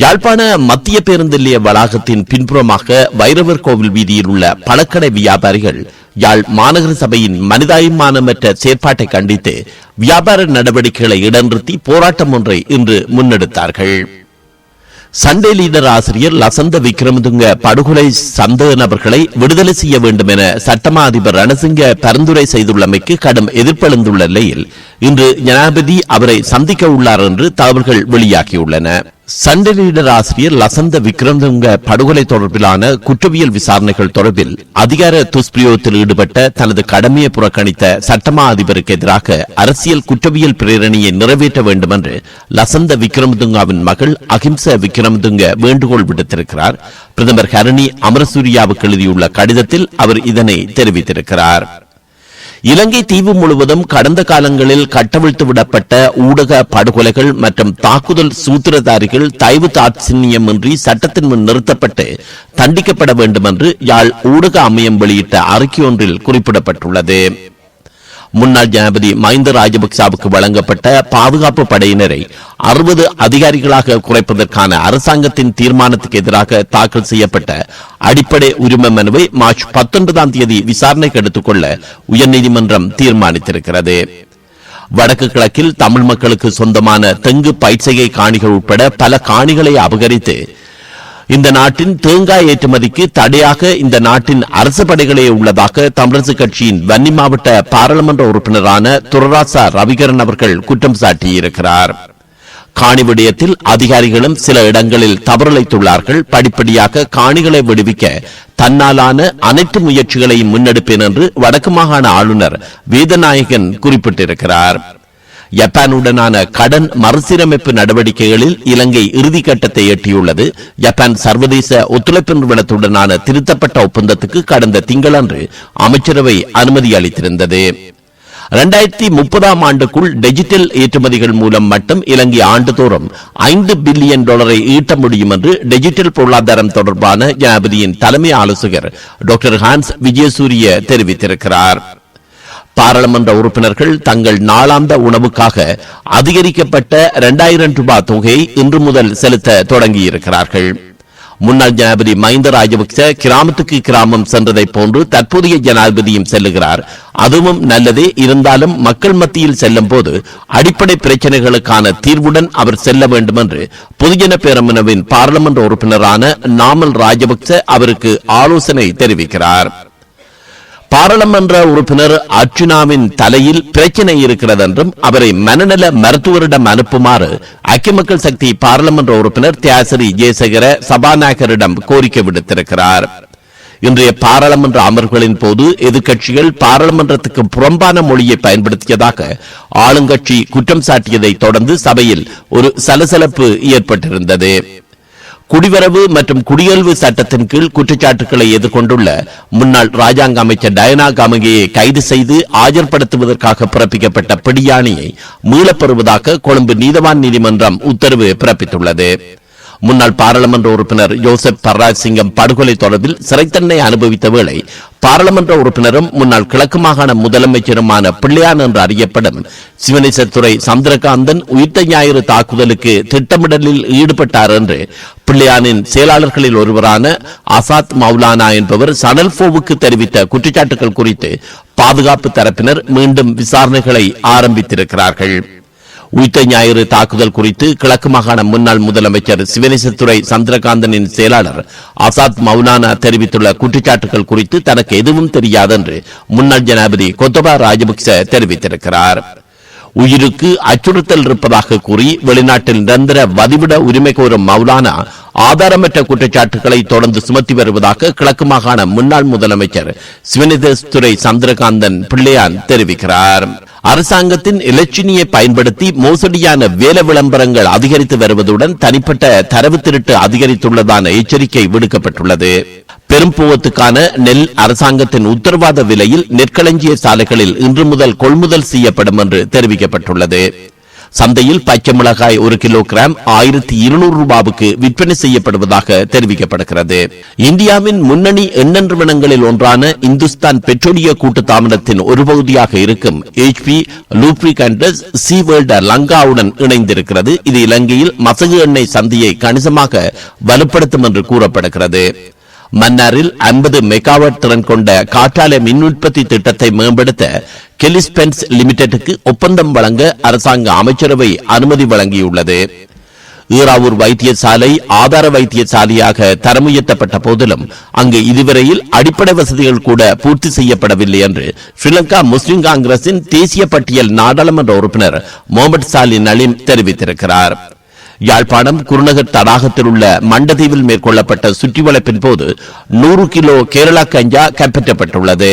யாழ்ப்பாண மத்திய பேருந்து நிலைய வளாகத்தின் பின்புறமாக வைரவர் கோவில் வீதியில் உள்ள பழக்கடை வியாபாரிகள் யாழ் மாநகர சபையின் மனிதாயமானமற்ற செயற்பாட்டை கண்டித்து வியாபார நடவடிக்கைகளை இடநிறுத்தி போராட்டம் ஒன்றை இன்று முன்னெடுத்தார்கள். சண்டே லீடர் ஆசிரியர் லசந்த விக்ரமதுங்க படுகொலை சந்தேக நபர்களை விடுதலை செய்ய வேண்டும் என சட்டமா அதிபர் ரணசிங்க பரிந்துரை செய்துள்ளமைக்கு கடும் எதிர்ப்பெழுந்துள்ள நிலையில் இன்று ஜனாதிபதி அவரை சந்திக்க உள்ளார் என்று தகவல்கள் வெளியாகியுள்ளன. சண்டே லீடர் ஆசிரியர் லசந்த விக்ரமதுங்க படுகொலை தொடர்பிலான குற்றவியல் விசாரணைகள் தொடர்பில் அதிகார துஷ்பிரயோகத்தில் ஈடுபட்ட தனது கடமையை புறக்கணித்த சட்டமா அதிபருக்கு எதிராக அரசியல் குற்றவியல் பிரேரணையை நிறைவேற்ற வேண்டும் என்று லசந்த விக்ரமதுங்காவின் மகள் அகிம்ச விக்ரமதுங்க வேண்டுகோள் விடுத்திருக்கிறார். பிரதமர் ஹரணி அமரசூரியாவுக்கு எழுதியுள்ள கடிதத்தில் அவர் இதனை தெரிவித்திருக்கிறார். இலங்கை தீவு முழுவதும் கடந்த காலங்களில் கட்டவிழ்த்து விடப்பட்ட ஊடக படுகொலைகள் மற்றும் தாக்குதல் சூத்திரதாரிகள் தயவு தாட்சியமின்றி சட்டத்தின் முன் நிறுத்தப்பட்டு தண்டிக்கப்பட வேண்டும் என்று யாழ் ஊடக அமையம் வெளியிட்ட அறிக்கை ஒன்றில் குறிப்பிடப்பட்டுள்ளது. முன்னாள் ஜனாபதி மஹிந்த ராஜபக்சாவுக்கு வழங்கப்பட்ட பாதுகாப்பு படையினரை அறுபது அதிகாரிகளாக குறைப்பதற்கான அரசாங்கத்தின் தீர்மானத்துக்கு எதிராக தாக்கல் செய்யப்பட்ட அடிப்படை உரிமை மனுவை மார்ச் பத்தொன்பதாம் தேதி விசாரணைக்கு எடுத்துக்கொள்ள உயர்நீதிமன்றம் தீர்மானித்திருக்கிறது. வடக்கு கிழக்கில் தமிழ் மக்களுக்கு சொந்தமான தெங்கு பயிற்சிகை காணிகள் உட்பட பல காணிகளை அபகரித்து இந்த நாட்டின் தேங்காய் ஏற்றுமதிக்கு தடையாக இந்த நாட்டின் அரசு படைகளே உள்ளதாக தமிழரசு கட்சியின் வன்னி மாவட்ட பாராளுமன்ற உறுப்பினரான துரராசா ரவிகரன் அவர்கள் குற்றம் சாட்டியிருக்கிறார். காணி விடயத்தில் அதிகாரிகளும் சில இடங்களில் தவறிழைத்துள்ளார்கள். படிப்படியாக காணிகளை விடுவிக்க தன்னாலான அனைத்து முயற்சிகளையும் முன்னெடுப்பேன் என்று வடக்கு மாகாண ஆளுநர் வேதநாயகன் குறிப்பிட்டிருக்கிறார். ஜப்பானுடனான கடன் மறுசீரமைப்பு நடவடிக்கைகளில் இலங்கை இறுதிக்கட்டத்தை எட்டியுள்ளது. ஜப்பான் சர்வதேச ஒத்துழைப்பு நிறுவனத்துடனான திருத்தப்பட்ட ஒப்பந்தத்துக்கு கடந்த திங்களன்று அமைச்சரவை அனுமதி அளித்திருந்தது. இரண்டாயிரத்தி முப்பதாம் ஆண்டுக்குள் டிஜிட்டல் ஏற்றுமதிகள் மூலம் மட்டும் இலங்கை ஆண்டுதோறும் ஐந்து பில்லியன் டாலரை ஈட்ட முடியும் என்று டிஜிட்டல் பொருளாதாரம் தொடர்பான ஜனாபதியின் தலைமை ஆலோசகர் டாக்டர் ஹான்ஸ் விஜயசூரிய தெரிவித்திருக்கிறார். பாராளுமன்ற உறுப்பினர்கள் தங்கள் நாளாந்த உணவுக்காக அதிகரிக்கப்பட்ட இரண்டாயிரம் ரூபாய் தொகையை இன்று முதல் செலுத்த தொடங்கியிருக்கிறார்கள். முன்னாள் ஜனாதிபதி மஹிந்த ராஜபக்ச கிராமத்துக்கு கிராமம் சென்றதை போன்று தற்போதைய ஜனாதிபதியும் செல்லுகிறார். அதுவும் நல்லதே இருந்தாலும் மக்கள் மத்தியில் செல்லும் போது அடிப்படை பிரச்சனைகளுக்கான தீர்வுடன் அவர் செல்ல வேண்டும் என்று பொதுஜன பேரமனவின் பாராளுமன்ற உறுப்பினரான நாமல் ராஜபக்ச அவருக்கு ஆலோசனை தெரிவிக்கிறார். பாராளுமன்ற உறுப்பினர் அர்ஜுனாவின் தலையில் பிரச்சனை இருக்கிறது என்றும் அவரை மனநல மருத்துவரிடம் அனுப்புமாறு ஐக்கிய மக்கள் சக்தி பாராளுமன்ற உறுப்பினர் தியாசரி ஜெயசேகர சபாநாயகரிடம் கோரிக்கை விடுத்திருக்கிறார். இன்றைய பாராளுமன்ற அமர்வுகளின் போது எதிர்க்கட்சிகள் பாராளுமன்றத்துக்கு புறம்பான மொழியை பயன்படுத்தியதாக ஆளுங்கட்சி குற்றம் சாட்டியதை தொடர்ந்து சபையில் ஒரு சலசலப்பு ஏற்பட்டிருந்தது. குடிவரவு மற்றும் குடியல்வு சட்டத்தின் கீழ் குற்றச்சாட்டுகளை எதிர்கொண்டுள்ள முன்னாள் ராஜாங்க அமைச்சர் டயனா காமகேயை கைது செய்து ஆஜர்படுத்துவதற்காக பிறப்பிக்கப்பட்ட பிடியாணியை மீளப்பெறுவதாக கொழும்பு நீதவான் நீதிமன்றம் உத்தரவு பிறப்பித்துள்ளது. முன்னாள் பாராளுமன்ற உறுப்பினர் யோசப் பர்ராஜ் சிங்கம் படுகொலை தொடர்பில் சிறைத்தன்மை அனுபவித்த வேளை பாராளுமன்ற உறுப்பினரும் முன்னாள் கிழக்கு மாகாண முதலமைச்சருமான பிள்ளையான் என்று அறியப்படும் சிவனேசத்துறை சந்திரகாந்தன் உயிர்த்த ஞாயிறு தாக்குதலுக்கு திட்டமிடலில் ஈடுபட்டார் என்று பிள்ளையானின் செயலாளர்களில் ஒருவரான அசாத் மௌலானா என்பவர் சனல்போவுக்கு தெரிவித்த குற்றச்சாட்டுகள் குறித்து பாதுகாப்பு தரப்பினர் மீண்டும் விசாரணைகளை ஆரம்பித்திருக்கிறார்கள். உயிர்த்த ஞாயிறு தாக்குதல் குறித்து கிழக்கு மாகாண முன்னாள் முதலமைச்சர் சிவநேசத்துறை சந்திரகாந்தனின் செயலாளர் ஆசாத் மௌலானா தெரிவித்துள்ள குற்றச்சாட்டுகள் குறித்து தனக்கு எதுவும் தெரியாது என்று முன்னாள் ஜனாதிபதி கொத்தபா ராஜபக்ச தெரிவித்திருக்கிறார். உயிருக்கு அச்சுறுத்தல் இருப்பதாக கூறி வெளிநாட்டில் நிரந்தர வதிவிட உரிமை கோரும் மௌலானா ஆதாரமற்ற குற்றச்சாட்டுகளை தொடர்ந்து சுமத்தி வருவதாக கிழக்கு மாகாண முன்னாள் முதலமைச்சர் சிவனிதேஸ்துரை சந்திரகாந்தன் பிள்ளையான் தெரிவிக்கிறார். அரசாங்கத்தின் இலச்சினியை பயன்படுத்தி மோசடியான வேலை விளம்பரங்கள் அதிகரித்து வருவதுடன் தனிப்பட்ட தரவு திருட்டு அதிகரித்துள்ளதான எச்சரிக்கை விடுக்கப்பட்டுள்ளது. பெரும்புவத்துக்கான நெல் அரசாங்கத்தின் உத்தரவாத விலையில் நெற்களஞ்சிய சாலைகளில் இன்று முதல் கொள்முதல் செய்யப்படும் என்று தெரிவிக்கப்பட்டுள்ளது. சந்தையில் பச்சை மிளகாய் ஒரு கிலோகிராம் ஆயிரத்தி இருநூறு ரூபாவுக்கு விற்பனை செய்யப்படுவதாக தெரிவிக்கப்படுகிறது. இந்தியாவின் முன்னணி எண்ணெய் நிறுவனங்களில் ஒன்றான இந்துஸ்தான் பெட்ரோலிய கூட்டு தாமதத்தின் ஒரு பகுதியாக இருக்கும் ஹெச்பி லூப்ரிகண்டஸ் சி வேர்ல்ட் லங்காவுடன் இணைந்திருக்கிறது. இது இலங்கையில் மசகு எண்ணெய் சந்தையை கணிசமாக வலுப்படுத்தும் என்று கூறப்படுகிறது. மன்னாரில் 50 மெகாவாட் திறன் கொண்ட காற்றாலை மின் உற்பத்தி திட்டத்தை மேம்படுத்த கெலிஸ்பென்ஸ் லிமிடெட்டுக்கு ஒப்பந்தம் வழங்க அரசாங்க அமைச்சரவை அனுமதி வழங்கியுள்ளது. ஈராவூர் வைத்தியசாலை ஆதார வைத்தியசாலையாக தரமுயர்த்தப்பட்ட போதிலும் அங்கு இதுவரையில் அடிப்படை வசதிகள் கூட பூர்த்தி செய்யப்படவில்லை என்று ஸ்ரீலங்கா முஸ்லிம் காங்கிரசின் தேசிய பட்டியல் நாடாளுமன்ற உறுப்பினர் முகமது சாலி நலீம் தெரிவித்திருக்கிறார். யாழ்ப்பாணம் குருநகர் தடாகத்தில் உள்ள மண்டதீவில் மேற்கொள்ளப்பட்ட சுற்றிவளைப்பின் போது நூறு கிலோ கேரளா கஞ்சா கைப்பற்றப்பட்டுள்ளது.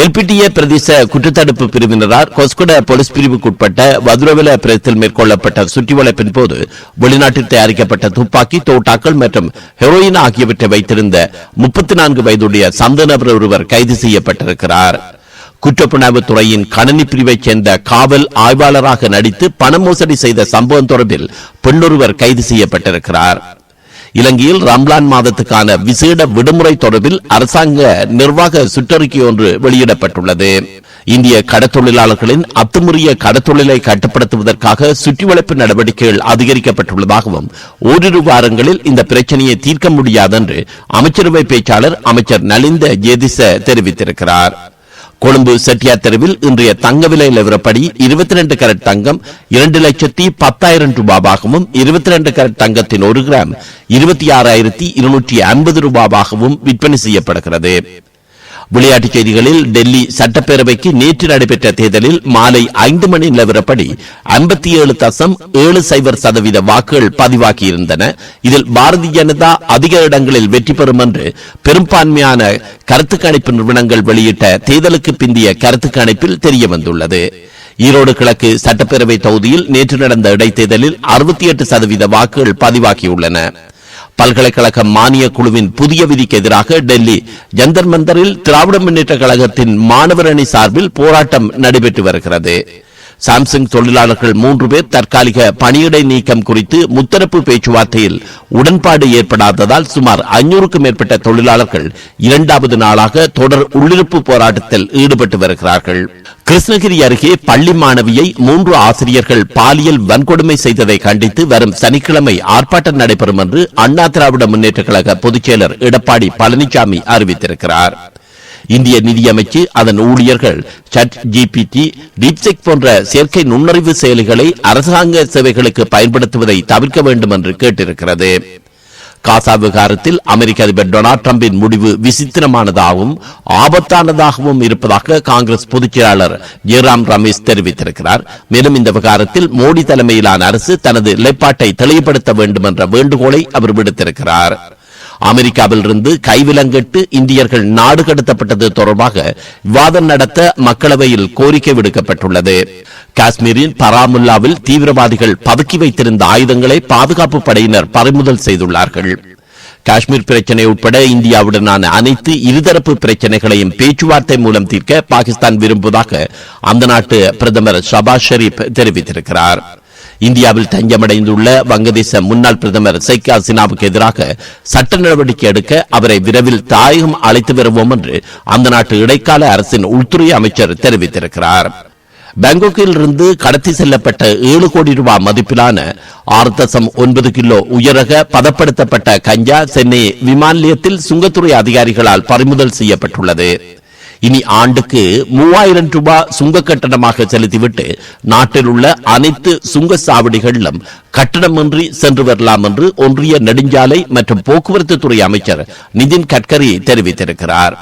எல்பிடிஏ பிரதேச குற்றத்தடுப்பு பிரிவினரால் கொஸ்கொட போலீஸ் பிரிவுக்குட்பட்ட வதுரவில பிரதேசத்தில் மேற்கொள்ளப்பட்ட சுற்றிவளைப்பின் போது வெளிநாட்டில் தயாரிக்கப்பட்ட துப்பாக்கி தோட்டாக்கள் மற்றும் ஹெரோயின் ஆகியவற்றை வைத்திருந்த முப்பத்தி நான்கு வயதுடைய சந்தநபர் ஒருவர் கைது செய்யப்பட்டிருக்கிறார். குற்றப்புலனாய்வு துறையின் கணனி பிரிவைச் சேர்ந்த காவல் ஆய்வாளராக நடித்து பண மோசடி செய்த சம்பவம் தொடர்பில் பெண்ணொருவர் கைது செய்யப்பட்டிருக்கிறார். இலங்கையில் ரம்லான் மாதத்துக்கான விசேட விடுமுறை தொடர்பில் அரசாங்க நிர்வாக சுற்றறிக்கை ஒன்று வெளியிடப்பட்டுள்ளது. இந்திய கடத்தொழிலாளர்களின் அத்துமுறிய கடத்தொழிலை கட்டுப்படுத்துவதற்காக சுற்றிவளைப்பு நடவடிக்கைகள் அதிகரிக்கப்பட்டுள்ளதாகவும் ஓரிரு வாரங்களில் இந்த பிரச்சனையை தீர்க்க முடியாதென்று அமைச்சரவை பேச்சாளர் அமைச்சர் நலிந்த ஜேதிச தெரிவித்திருக்கிறார். கொழும்பு செட்டியார் தெருவில் இன்றைய தங்க விலை நிலவரப்படி இருபத்தி ரெண்டு கரட் தங்கம் இரண்டு லட்சத்தி பத்தாயிரம் ரூபாவாகவும் இருபத்தி ரெண்டு கரட் தங்கத்தின் ஒரு கிராம் இருபத்தி ஆறாயிரத்தி இருநூற்றி ஐம்பது ரூபாவாகவும் விற்பனை செய்யப்படுகிறது. விளையாட்டுச் செய்திகளில் டெல்லி சட்டப்பேரவைக்கு நேற்று நடைபெற்ற தேர்தலில் மாலை ஐந்து மணி நிலவரப்படி ஐம்பத்தி ஏழு தசம் ஏழு சைபர் சதவீத வாக்குகள் பதிவாகியிருந்தன. இதில் பாரதிய ஜனதா அதிக இடங்களில் வெற்றி பெறும் என்று பெரும்பான்மையான கருத்து கணிப்பு நிறுவனங்கள் வெளியிட்ட தேர்தலுக்கு பிந்திய கருத்து கணிப்பில் தெரிய வந்துள்ளது ஈரோடு கிழக்கு சட்டப்பேரவை தொகுதியில் நேற்று நடந்த இடைத்தேர்தலில் அறுபத்தி எட்டு சதவீத வாக்குகள் பதிவாகியுள்ளன. பல்கலைக்கழக மானிய குழுவின் புதிய விதிக்கு எதிராக டெல்லி ஜந்தர் மந்தரில் திராவிட முன்னேற்ற கழகத்தின் மாணவர் அணி சார்பில் போராட்டம் நடைபெற்று வருகிறது. சாம்சங் தொழிலாளர்கள் மூன்று பேர் தற்காலிக பணியிடை நீக்கம் குறித்து முத்தரப்பு பேச்சுவார்த்தையில் உடன்பாடு ஏற்படாததால் சுமார் ஐநூறுக்கும் மேற்பட்ட தொழிலாளர்கள் இரண்டாவது நாளாக தொடர் உள்ளிருப்பு போராட்டத்தில் ஈடுபட்டு வருகிறார்கள். கிருஷ்ணகிரி அருகே பள்ளி மாணவியை மூன்று ஆசிரியர்கள் பாலியல் வன்கொடுமை செய்ததை கண்டித்து வரும் சனிக்கிழமை ஆர்ப்பாட்டம் நடைபெறும் என்று அண்ணா திராவிட முன்னேற்ற கழக பொதுச் செயலர் எடப்பாடி பழனிசாமி அறிவித்திருக்கிறார். இந்திய நிதியமைச்சு அதன் ஊழியர்கள் சட் ஜிபிடி டீப்செக் போன்ற செயற்கை நுண்ணறிவு செயலிகளை அரசாங்க சேவைகளுக்கு பயன்படுத்துவதை தவிர்க்க வேண்டும் என்று கேட்டிருக்கிறது. காசா விவகாரத்தில் அமெரிக்க அதிபர் டொனால்ட் டிரம்பின் முடிவு விசித்திரமானதாகவும் ஆபத்தானதாகவும் இருப்பதாக காங்கிரஸ் பொதுச் செயலாளர் ஜெயராம் ரமேஷ் தெரிவித்திருக்கிறார். மேலும் இந்த விவகாரத்தில் மோடி தலைமையிலான அரசு தனது நிலைப்பாட்டை தெளிவுபடுத்த வேண்டும் என்ற வேண்டுகோளை அவர் விடுத்திருக்கிறார். அமெரிக்காவில் இருந்து கைவிலங்கிட்டு இந்தியர்கள் நாடு கடத்தப்பட்டது தொடர்பாக விவாதம் நடத்த மக்களவையில் கோரிக்கை விடுக்கப்பட்டுள்ளது. காஷ்மீரின் பராமுல்லாவில் தீவிரவாதிகள் பதுக்கி வைத்திருந்த ஆயுதங்களை பாதுகாப்பு படையினர் பறிமுதல் செய்துள்ளார்கள். காஷ்மீர் பிரச்சனை உட்பட இந்தியாவுடனான அனைத்து இருதரப்பு பிரச்சனைகளையும் பேச்சுவார்த்தை மூலம் தீர்க்க பாகிஸ்தான் விரும்புவதாக அந்த நாட்டு பிரதமர் ஷபாஸ் ஷெரீப் தெரிவித்திருக்கிறார். இந்தியாவில் தஞ்சமடைந்துள்ள வங்கதேச முன்னாள் பிரதமர் ஷேக் ஹசீனாவுக்கு எதிராக சட்ட நடவடிக்கை எடுக்க அவரை விரைவில் தாயகம் அழைத்து வருவோம் என்று அந்த நாட்டு இடைக்கால அரசின் உள்துறை அமைச்சர் தெரிவித்திருக்கிறார். பாங்காக்கில் இருந்து கடத்தி செல்லப்பட்ட ஏழு கோடி ரூபாய் மதிப்பிலான ஆறு தசம் ஒன்பது கிலோ உயரக பதப்படுத்தப்பட்ட கஞ்சா சென்னை விமான நிலையத்தில் சுங்கத்துறை அதிகாரிகளால் பறிமுதல் செய்யப்பட்டுள்ளது. இனி ஆண்டுக்கு மூவாயிரம் ரூபாய் சுங்க கட்டணமாக செலுத்திவிட்டு நாட்டில் உள்ள அனைத்து சுங்க சாவடிகளிலும் கட்டணமின்றி சென்று வரலாம் என்று ஒன்றிய நெடுஞ்சாலை மற்றும் போக்குவரத்து துறை அமைச்சர் நிதின் கட்கரி தெரிவித்திருக்கிறார்.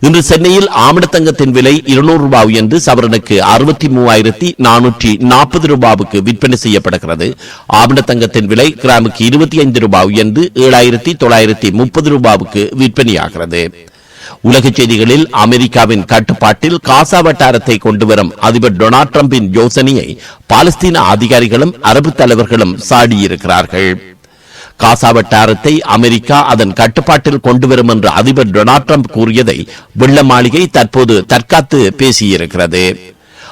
இன்று சென்னையில் ஆமணத்தங்கத்தின் விலை இருநூறு ரூபாய் என்று சவரனுக்கு அறுபத்தி மூவாயிரத்தி நானூற்றி நாற்பது ரூபாவுக்கு விற்பனை செய்யப்படுகிறது. ஆமணத்தங்கத்தின் விலை கிராமுக்கு இருபத்தி ஐந்து ரூபாய் என்று ஏழாயிரத்தி தொள்ளாயிரத்தி முப்பது ரூபாவுக்கு விற்பனையாகிறது. உலக செய்திகளில் அமெரிக்காவின் கட்டுப்பாட்டில் காசா வட்டாரத்தை கொண்டுவரும் அதிபர் டொனால்ட் டிரம்பின் யோசனையை பாலஸ்தீன அதிகாரிகளும் அரபு தலைவர்களும் சாடியிருக்கிறார்கள். காசா வட்டாரத்தை அமெரிக்கா அதன் கட்டுப்பாட்டில் கொண்டுவரும் என்று அதிபர் டொனால்ட் ட்ரம்ப் கூறியதை வெள்ள மாளிகை தற்போது தற்காத்து பேசியிருக்கிறது.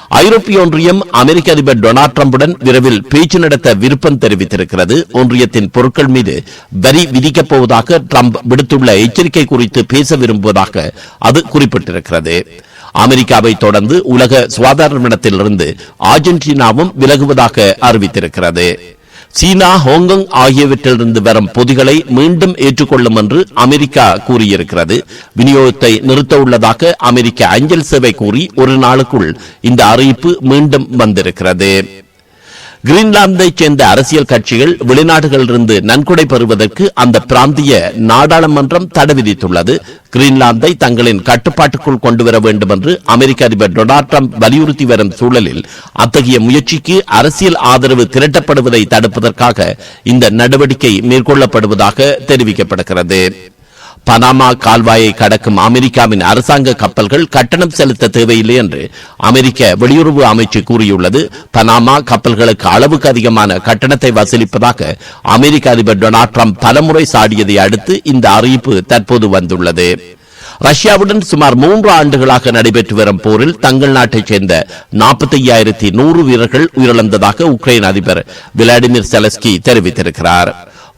ஐரோப்பிய ஒன்றியம் அமெரிக்க அதிபர் டொனால்ட் டிரம்புடன் விரைவில் பேச்சு நடத்த விருப்பம் தெரிவித்திருக்கிறது. ஒன்றியத்தின் பொருட்கள் மீது வரி விதிக்கப் போவதாக டிரம்ப் விடுத்துள்ள எச்சரிக்கை குறித்து பேச விரும்புவதாக அது குறிப்பிட்டிருக்கிறது. அமெரிக்காவை தொடர்ந்து உலக சுகாதார நிறுவனத்திலிருந்து அர்ஜென்டினாவும் விலகுவதாக அறிவித்திருக்கிறது. சீனா ஹாங்காங் ஆகியவற்றிலிருந்து வரும் பொதிகளை மீண்டும் ஏற்றுக்கொள்ளும் என்று அமெரிக்கா கூறியிருக்கிறது. விநியோகத்தை நிறுத்த உள்ளதாக அமெரிக்க அஞ்சல் சேவை கூறி ஒரு நாளுக்குள் இந்த அறிவிப்பு மீண்டும் வந்திருக்கிறது. கிரீன்லாந்தைச் சேர்ந்த அரசியல் கட்சிகள் வெளிநாடுகளிலிருந்து நன்கொடை பெறுவதற்கு அந்த பிராந்திய நாடாளுமன்றம் தடை விதித்துள்ளது. கிரீன்லாந்தை தங்களின் கட்டுப்பாட்டுக்குள் கொண்டுவர வேண்டும் என்று அமெரிக்க அதிபர் டொனால்ட் ட்ரம்ப் வலியுறுத்தி வரும் சூழலில் அத்தகைய முயற்சிக்கு அரசியல் ஆதரவு திரட்டப்படுவதை தடுப்பதற்காக இந்த நடவடிக்கை மேற்கொள்ளப்படுவதாக தெரிவிக்கப்படுகிறது. பனாமா கால்வாயை கடக்கும் அமெரிக்காவின் அரசாங்க கப்பல்கள் கட்டணம் செலுத்த தேவையில்லை என்று அமெரிக்க வெளியுறவு அமைச்சு கூறியுள்ளது. பனாமா கப்பல்களுக்கு அளவுக்கு அதிகமான கட்டணத்தை வசூலிப்பதாக அமெரிக்க அதிபர் டொனால்ட் ட்ரம்ப் பலமுறை சாடியதை அடுத்து இந்த அறிவிப்பு தற்போது வந்துள்ளது. ரஷ்யாவுடன் சுமார் மூன்று ஆண்டுகளாக நடைபெற்று வரும் போரில் தங்கள் நாட்டைச் சேர்ந்த நாற்பத்தி ஐயாயிரத்தி நூறு வீரர்கள் உயிரிழந்ததாக உக்ரைன் அதிபர் விளாடிமிர் செலஸ்கி தெரிவித்திருக்கிறார்.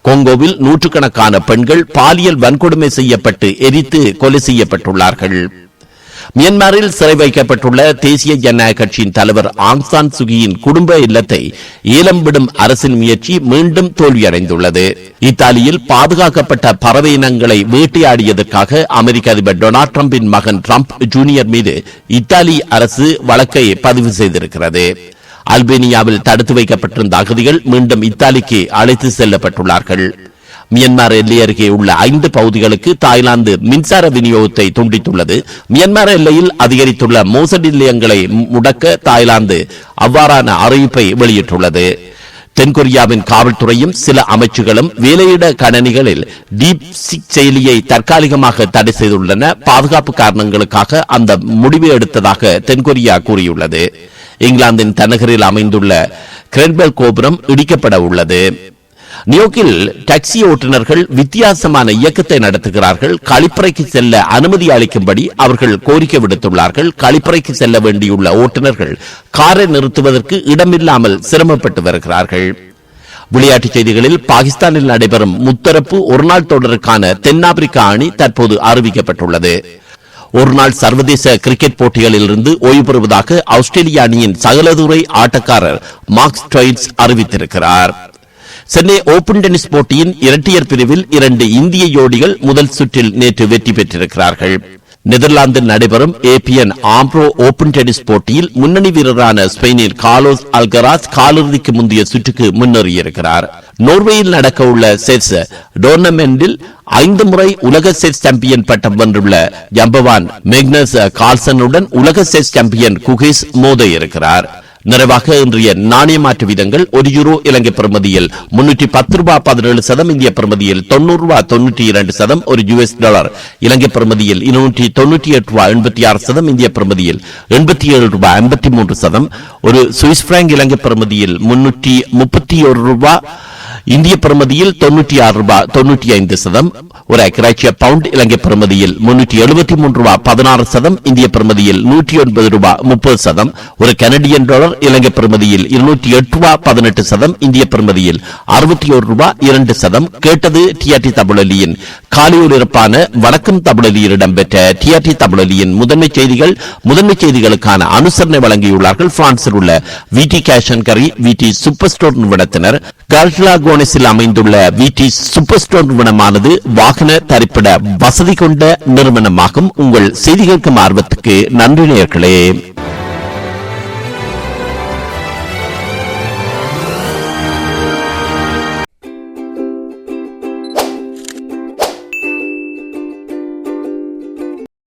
கொங்கோவில் நூற்றுக்கணக்கான பெண்கள் பாலியல் வன்கொடுமை செய்யப்பட்டு எரித்து கொலை செய்யப்பட்டுள்ளார்கள். மியான்மரில் சிறை வைக்கப்பட்டுள்ள தேசிய ஜனநாயக கட்சியின் தலைவர் ஆங்சான் சுகியின் குடும்ப இல்லத்தை ஏலம் விடும் அரசின் முயற்சி மீண்டும் தோல்வியடைந்துள்ளது. இத்தாலியில் பாதுகாக்கப்பட்ட பறவை இனங்களை வேட்டையாடியதற்காக அமெரிக்க அதிபர் டொனால்ட் ட்ரம்பின் மகன் ட்ரம்ப் ஜூனியர் மீது இத்தாலி அரசு வழக்கை பதிவு செய்திருக்கிறது. அல்பேனியாவில் தடுத்து வைக்கப்பட்டிருந்த அகதிகள் மீண்டும் இத்தாலிக்கு அழைத்து செல்லப்பட்டுள்ளார்கள். மியன்மார் எல்லை அருகே உள்ள ஐந்து பகுதிகளுக்கு தாய்லாந்து மின்சார விநியோகத்தை துண்டித்துள்ளது. மியன்மார் எல்லையில் அதிகரித்துள்ள மோசடி நிலையங்களை முடக்க தாய்லாந்து அவ்வாறான அறிவிப்பை வெளியிட்டுள்ளது. தென்கொரியாவின் காவல்துறையும் சில அமைச்சுகளும் வேலையிட கணனிகளில் டீப் சிக் செயலியை தற்காலிகமாக தடை செய்துள்ளன. பாதுகாப்பு காரணங்களுக்காக அந்த முடிவை எடுத்ததாக தென்கொரியா கூறியுள்ளது. இங்கிலாந்தின் தனகரில் அமைந்துள்ள கிரென்பெல் கோபுரம் இடிக்கப்பட உள்ளது. நியோக்கில் டாக்ஸி ஓட்டுநர்கள் வித்தியாசமான இயக்கத்தை நடத்துகிறார்கள். கழிப்பறைக்கு செல்ல அனுமதி அளிக்கும்படி அவர்கள் கோரிக்கை விடுத்துள்ளார்கள். கழிப்பறைக்கு செல்ல வேண்டியுள்ள ஓட்டுநர்கள் காரை நிறுத்துவதற்கு இடமில்லாமல் சிரமப்பட்டு வருகிறார்கள். விளையாட்டுச் செய்திகளில் பாகிஸ்தானில் நடைபெறும் முத்தரப்பு ஒருநாள் தொடருக்கான தென்னாப்பிரிக்கா அணி தற்போது அறிவிக்கப்பட்டுள்ளது. ஒருநாள் சர்வதேச கிரிக்கெட் போட்டிகளில் இருந்து ஓய்வு பெறுவதாக ஆஸ்திரேலிய அணியின் சகலதுறை ஆட்டக்காரர் மார்க்ஸ் டொயிட்ஸ் அறிவித்திருக்கிறார். சென்னை ஓபன் டென்னிஸ் போட்டியின் இரட்டையர் பிரிவில் இரண்டு இந்திய ஜோடிகள் முதல் சுற்றில் நேற்று வெற்றி பெற்றிருக்கிறார்கள். நெதர்லாந்தில் நடைபெறும் ஏபிஎன் ஆம்ப்ரோ ஓபன் டென்னிஸ் போட்டியில் முன்னணி வீரரான ஸ்பெயினின் கார்லோஸ் அல்கராஸ் காலிறுதிக்கு முந்தைய சுற்றுக்கு முன்னேறியிருக்கிறார். நோர்வேயில் நடக்க உள்ள செஸ் டோர்னமெண்டில் ஐந்து முறை உலக செஸ் சாம்பியன் பட்டம் வென்றுள்ள ஜம்பவான் மெக்னஸ் கால்சனுடன் உலக செஸ் சாம்பியன் குகிஸ் மோத இருக்கிறார் நிறைவாக இன்றைய நாணய மாற்று வீதங்கள் ஒரு யூரோ இலங்கை பிரமதியில் முன்னூற்றி பத்து ரூபாய் பதினேழு சதம் இந்திய பிரமதியில் தொண்ணூறு ரூபாய் தொன்னூற்றி இரண்டு சதம் ஒரு யுஎஸ் டாலர் இலங்கை பிரமதியில் இருநூற்றி தொன்னூற்றி எட்டு ரூபாய் எண்பத்தி ஆறு சதம் இந்திய பிரமதியில் எண்பத்தி ஏழு ரூபாய் ஐம்பத்தி மூன்று சதம். ஒரு சுவிஸ் பிராங்க் இலங்கை பிரமதியில் முன்னூற்றி முப்பத்தி ஒரு ரூபாய் இந்திய பிரமதியில் தொண்ணூற்றி ஆறு ரூபாய் தொண்ணூற்றி ஐந்து சதம். ஒரு அக்கராட்சிய பவுண்ட் இலங்கை பிரமதியில் முன்னூற்றி எழுபத்தி மூன்று ரூபாய் பதினாறு சதம். இந்திய பிரமதியில் நூற்றி ஒன்பது ரூபாய் முப்பது சதம். ஒரு கனடியன் டாலர் இலங்கை பிரமதியில் இருநூற்றி எட்டு ரூபாய் பதினெட்டு சதம். இந்திய பிரமதியில் அறுபத்தி ஒரு ரூபாய் இரண்டு சதம். கேட்டது டிஆர்டி தமிழலியின் காலையூரிருப்பான வணக்கம் தமிழலியில் இடம்பெற்ற டிஆர்டி தமிழலியின் முதன்மை செய்திகள் முதன்மை செய்திகளுக்கான அனுசரணை வழங்கியுள்ளார்கள். பிரான்சில் உள்ள வி டி கேஷன் கரி வி டி சூப்பர் ஸ்டோர் நிறுவனத்தினர் கர்ஷ்லா கோனஸில் அமைந்துள்ள விடி சூப்பர் ஸ்டோர் நிறுவனமானது வாகன தரிப்பிட வசதி கொண்ட நிறுவனமாகும். உங்கள் செய்திகளுக்கும் ஆர்வத்துக்கு நன்றி நேர்களே